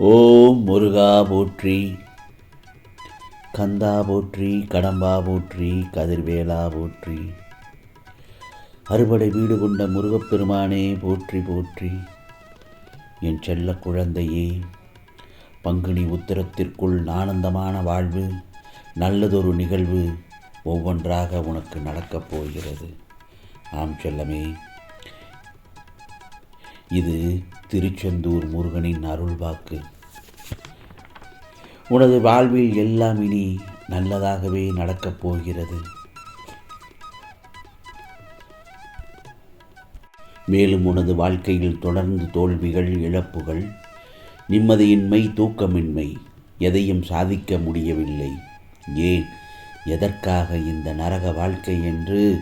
ஓம் முருகா போற்றி கந்தா போற்றி கடம்பா போற்றி கதிர்வேலா போற்றி. அறுபடை வீடு கொண்ட முருகப்பெருமானே போற்றி போற்றி. என் செல்ல குழந்தையே பங்குனி உத்திரத்திற்குள் ஆனந்தமான வாழ்வு நல்லதொரு நிகழ்வு ஒவ்வொன்றாக உனக்கு நடக்கப் போகிறது. ஆம் செல்லமே. இது திருச்செந்தூர் முருகனின் அருள்வாக்கு உனது வாழ்வில் எல்லாம் இனி நல்லதாகவே நடக்கப் போகிறது. மேலும் உனது வாழ்க்கையில் தொடர்ந்து தோல்விகள் இழப்புகள் நிம்மதியின்மை தூக்கமின்மை எதையும் சாதிக்க முடியவில்லை. ஏன்? எதற்காக இந்த நரக வாழ்க்கை என்று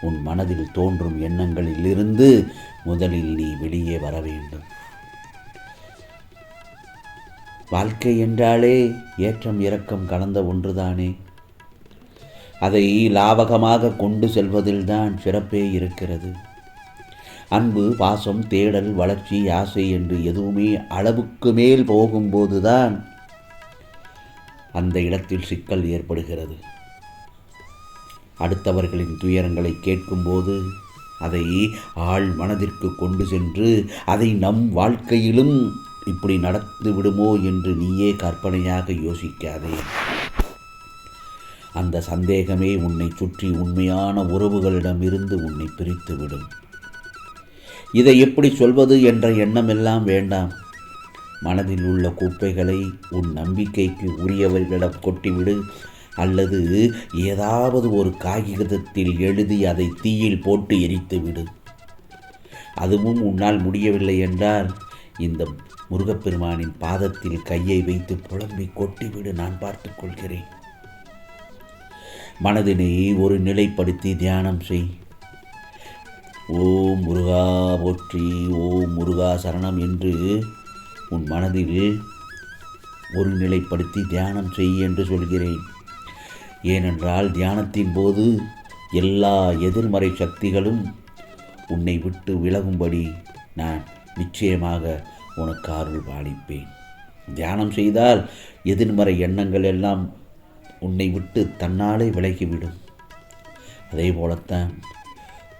உன் மனதில் தோன்றும் எண்ணங்களிலிருந்து முதலில் நீ வெளியே வர வேண்டும். வாழ்க்கை என்றாலே ஏற்றம் இறக்கம் கலந்த ஒன்றுதானே. அதை லாவகமாக கொண்டு செல்வதில்தான் சிறப்பே இருக்கிறது. அன்பு பாசம் தேடல் வளர்ச்சி ஆசை என்று எதுவுமே அளவுக்கு மேல் போகும்போதுதான் அந்த இடத்தில் சிக்கல் ஏற்படுகிறது. அடுத்தவர்களின் துயரங்களை கேட்கும்போது அதை ஆள் மனதிற்கு கொண்டு சென்று அதை நம் வாழ்க்கையிலும் இப்படி நடந்து விடுமோ என்று நீயே கற்பனையாக யோசிக்காதே. அந்த சந்தேகமே உன்னை சுற்றி உண்மையான உறவுகளிடமிருந்து உன்னை பிரித்துவிடும். இதை எப்படி சொல்வது என்ற எண்ணமெல்லாம் வேண்டாம். மனதில் உள்ள குப்பைகளை உன் நம்பிக்கைக்கு உரியவர்களிடம் கொட்டிவிடு. அல்லது ஏதாவது ஒரு காகிதத்தில் எழுதி அதை தீயில் போட்டு எரித்து விடு அதுவும் உன்னால் முடியவில்லை என்றால் இந்த முருகப்பெருமானின் பாதத்தில் கையை வைத்து புலம்பி கொட்டிவிடு நான் பார்த்துக் கொள்கிறேன். மனதினை ஒரு நிலைப்படுத்தி தியானம் செய். ஓம் முருகா போற்றி ஓம் முருகா சரணம் என்று உன் மனதில் ஒரு நிலைப்படுத்தி தியானம் செய் என்று சொல்கிறேன். ஏனென்றால் தியானத்தின் போது எல்லா எதிர்மறை சக்திகளும் உன்னை விட்டு விலகும்படி நான் நிச்சயமாக உனக்கு அருள் பாலிப்பேன். தியானம் செய்தால் எதிர்மறை எண்ணங்கள் எல்லாம் உன்னை விட்டு தன்னாலே விலகிவிடும். அதே போலத்தான்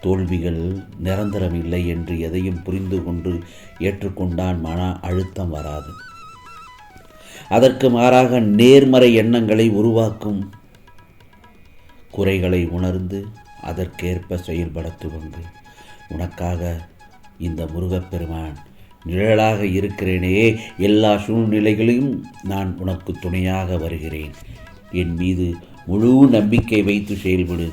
தோல்விகள் நிரந்தரம் இல்லை என்று எதையும் புரிந்து கொண்டு ஏற்றுக்கொண்டான் மன அழுத்தம் வராது. அதற்கு மாறாக நேர்மறை எண்ணங்களை உருவாக்கும் குறைகளை உணர்ந்து அதற்கேற்ப செயல்பட துவங்கு உனக்காக இந்த முருகப்பெருமான் நிழலாக இருக்கிறேனே எல்லா சூழ்நிலைகளையும் நான் உனக்கு துணையாக வருகிறேன். என் மீது முழு நம்பிக்கை வைத்து செயல்படு.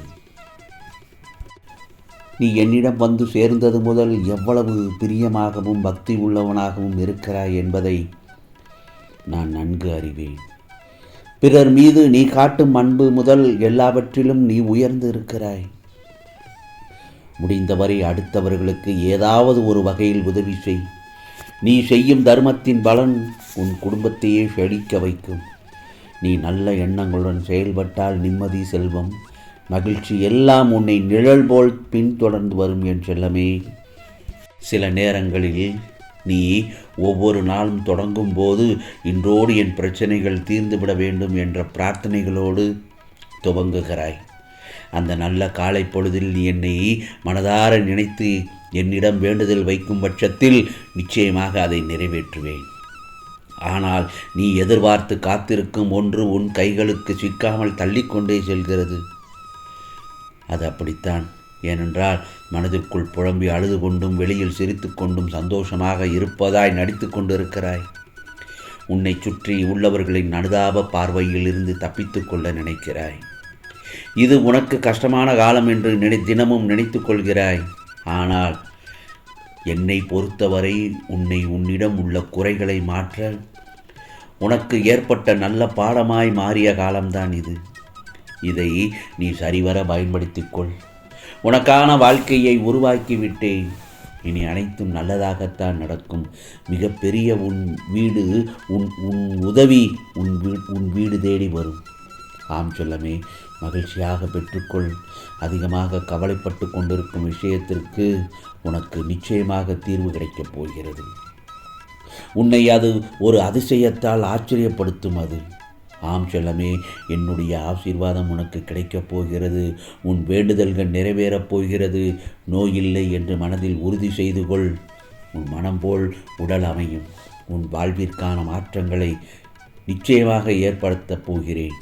நீ என்னிடம் வந்து சேர்ந்தது முதல் எவ்வளவு பிரியமாகவும் பக்தி உள்ளவனாகவும் இருக்கிறாய் என்பதை நான் நன்கு அறிவேன். பிறர் மீது நீ காட்டும் அன்பு முதல் எல்லாவற்றிலும் நீ உயர்ந்து இருக்கிறாய். முடிந்தவரை அடுத்தவர்களுக்கு ஏதாவது ஒரு வகையில் உதவி செய். நீ செய்யும் தர்மத்தின் பலன் உன் குடும்பத்தையே செழிக்க வைக்கும். நீ நல்ல எண்ணங்களுடன் செயல்பட்டால் நிம்மதி செல்வம் மகிழ்ச்சி எல்லாம் உன்னை நிழல் போல் பின்தொடர்ந்து வரும் என் செல்லமே. சில நேரங்களில் நீ ஒவ்வொரு நாளும் தொடங்கும் போது இன்றோடு என் பிரச்சனைகள் தீர்ந்துவிட வேண்டும் என்ற பிரார்த்தனைகளோடு துவங்குகிறாய். அந்த நல்ல காலை பொழுதில் நீ என்னை மனதார நினைத்து என்னிடம் வேண்டுதல் வைக்கும் பட்சத்தில் நிச்சயமாக அதை நிறைவேற்றுவேன். ஆனால் நீ எதிர்பார்த்து காத்திருக்கும் ஒன்று உன் கைகளுக்கு சிக்காமல் தள்ளிக்கொண்டே செல்கிறது. அது அப்படித்தான். ஏனென்றால் மனதிற்குள் புழம்பி அழுது கொண்டும் வெளியில் சிரித்து கொண்டும் சந்தோஷமாக இருப்பதாய் நடித்து கொண்டிருக்கிறாய். உன்னை சுற்றி உள்ளவர்களின் அனுதாப பார்வையில் இருந்து தப்பித்து கொள்ள நினைக்கிறாய். இது உனக்கு கஷ்டமான காலம் என்று நினை தினமும் நினைத்து கொள்கிறாய். ஆனால் என்னை பொறுத்தவரை உன்னை உன்னிடம் உள்ள குறைகளை மாற்ற உனக்கு ஏற்பட்ட நல்ல பாடமாய் மாறிய காலம்தான் இது. இதை நீ சரிவர பயன்படுத்திக்கொள் உனக்கான வாழ்க்கையை உருவாக்கிவிட்டேன். இனி அனைத்தும் நல்லதாகத்தான் நடக்கும். மிகப்பெரிய உன் வீடு உன் உன் உதவி உன் வீ உன் வீடு தேடி வரும். ஆம் சொல்லமே மகிழ்ச்சியாக பெற்றுக்கொள். அதிகமாக கவலைப்பட்டு கொண்டிருக்கும் விஷயத்திற்கு உனக்கு நிச்சயமாக தீர்வு கிடைக்கப் போகிறது. உன்னை அது ஒரு அதிசயத்தால் ஆச்சரியப்படுத்தும் அது. ஆம் செல்லமே என்னுடைய ஆசீர்வாதம் உனக்கு கிடைக்கப் போகிறது. உன் வேண்டுதல்கள் நிறைவேறப் போகிறது. நோயில்லை என்று மனதில் உறுதி செய்து கொள். உன் மனம் போல் உடல் அமையும். உன் வாழ்விற்கான மாற்றங்களை நிச்சயமாக ஏற்படுத்தப் போகிறேன்.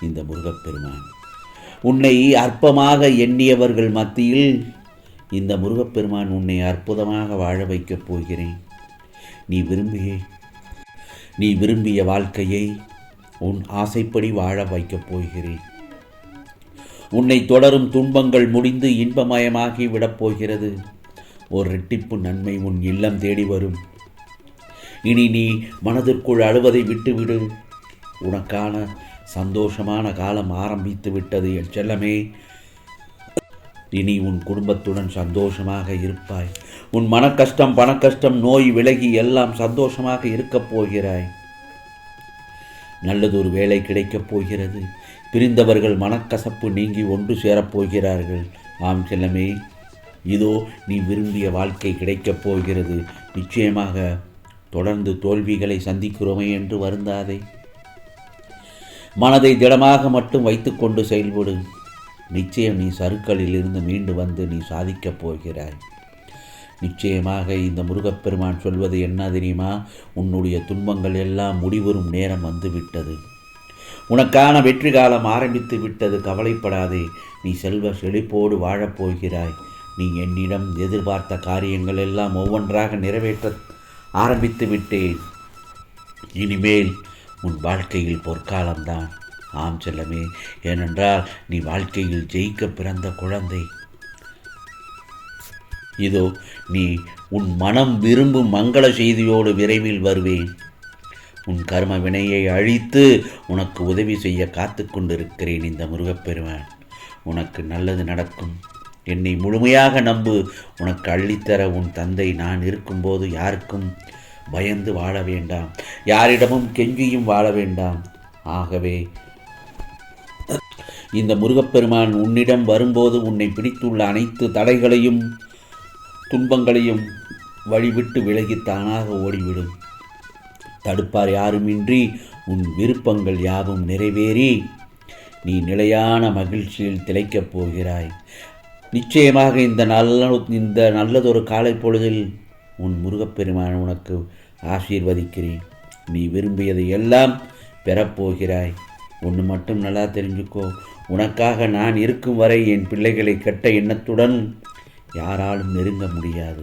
இந்த முருகப்பெருமான். உன்னை அற்பமாக எண்ணியவர்கள் மத்தியில் இந்த முருகப்பெருமான் உன்னை அற்புதமாக வாழ வைக்கப் போகிறேன். நீ விரும்பிய. நீ விரும்பிய வாழ்க்கையை உன் ஆசைப்படி வாழ வைக்கப் போகிறேன். உன்னை தொடரும் துன்பங்கள் முடிந்து இன்பமயமாகி விடப் போகிறது. ஒரு ரெட்டிப்பு நன்மை உன் இல்லம் தேடி வரும். இனி நீ மனதிற்குள் அழுவதை விட்டுவிடு. உனக்கான சந்தோஷமான காலம் ஆரம்பித்து விட்டது என் செல்லமே. இனி உன் குடும்பத்துடன் சந்தோஷமாக இருப்பாய். உன் மனக்கஷ்டம் பணக்கஷ்டம் நோய் விலகி எல்லாம் சந்தோஷமாக இருக்கப் போகிறாய். நல்லதொரு வேலை கிடைக்கப் போகிறது. பிரிந்தவர்கள் மனக்கசப்பு நீங்கி ஒன்று சேரப் போகிறார்கள். ஆம் செல்லமே இதோ நீ விரும்பிய வாழ்க்கை கிடைக்கப் போகிறது. நிச்சயமாக தொடர்ந்து தோல்விகளை சந்திக்கிறோமே என்று வருந்தாதே. மனதை திடமாக மட்டும் வைத்துக்கொண்டு செயல்படு. நிச்சயம் நீ சருக்களில் இருந்து மீண்டு வந்து நீ சாதிக்கப் போகிறாய். நிச்சயமாக இந்த முருகப்பெருமான் சொல்வது என்ன தெரியுமா? உன்னுடைய துன்பங்கள் எல்லாம் முடிவரும் நேரம் வந்துவிட்டது. உனக்கான வெற்றி காலம் ஆரம்பித்து விட்டது. கவலைப்படாதே. நீ செல்வ செழிப்போடு வாழப்போகிறாய் நீ என்னிடம் எதிர்பார்த்த காரியங்கள் எல்லாம் ஒவ்வொன்றாக நிறைவேற்ற ஆரம்பித்து விட்டேன். இனிமேல் உன் வாழ்க்கையில் பொற்காலம்தான். ஆம் செல்லமே. ஏனென்றால் நீ வாழ்க்கையில் ஜெயிக்க பிறந்த குழந்தை. இதோ நீ உன் மனம் விரும்பும் மங்கள செய்தியோடு விரைவில் வருவேன். உன் கர்ம வினையை அழித்து உனக்கு உதவி செய்ய காத்து கொண்டிருக்கிறேன் இந்த முருகப்பெருமான். உனக்கு நல்லது நடக்கும். என்னை முழுமையாக நம்பு. உனக்கு அள்ளித்தர உன் தந்தை நான் இருக்கும்போது யாருக்கும் பயந்து வாழ வேண்டாம். யாரிடமும் கெஞ்சியும் வாழ வேண்டாம். ஆகவே இந்த முருகப்பெருமான் உன்னிடம் வரும்போது உன்னை பிடித்துள்ள அனைத்து தடைகளையும் துன்பங்களையும் வழிவிட்டு விலகி தானாக ஓடிவிடும். தடுப்பார் யாருமின்றி உன் விருப்பங்கள் யாவும் நிறைவேறி நீ நிலையான மகிழ்ச்சியில் திளைக்கப் போகிறாய். நிச்சயமாக இந்த நல்ல இந்த நல்லதொரு காலை பொழுதில் உன் முருகப்பெருமான உனக்கு ஆசீர்வதிக்கிறேன். நீ விரும்பியதை எல்லாம் பெறப்போகிறாய் ஒன்று மட்டும் நல்லா தெரிஞ்சுக்கோ. உனக்காக நான் இருக்கும் வரை என் பிள்ளைகளை கெட்ட எண்ணத்துடன் யாராலும் நெருங்க முடியாது.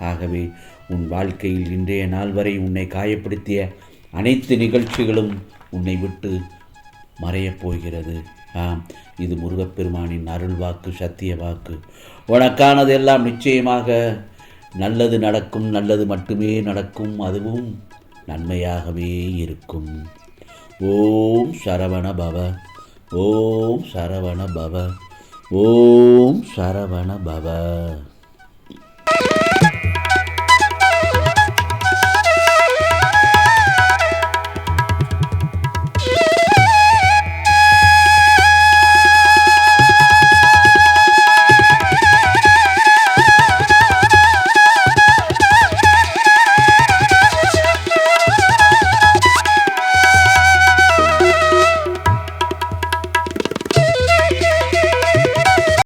ஆகவே உன் வாழ்க்கையில் இன்றைய நாள் வரை உன்னை காயப்படுத்திய அனைத்து நிகழ்ச்சிகளும் உன்னை விட்டு மறையப் போகிறது. ஆம் இது முருகப்பெருமானின் அருள் வாக்கு சத்திய வாக்கு உனக்கானதெல்லாம் நிச்சயமாக நல்லது நடக்கும் நல்லது மட்டுமே நடக்கும் அதுவும் நன்மையாகவே இருக்கும். ஓம் சரவண பவ ஓம் சரவண பவ. ஓம் சரவண பவ.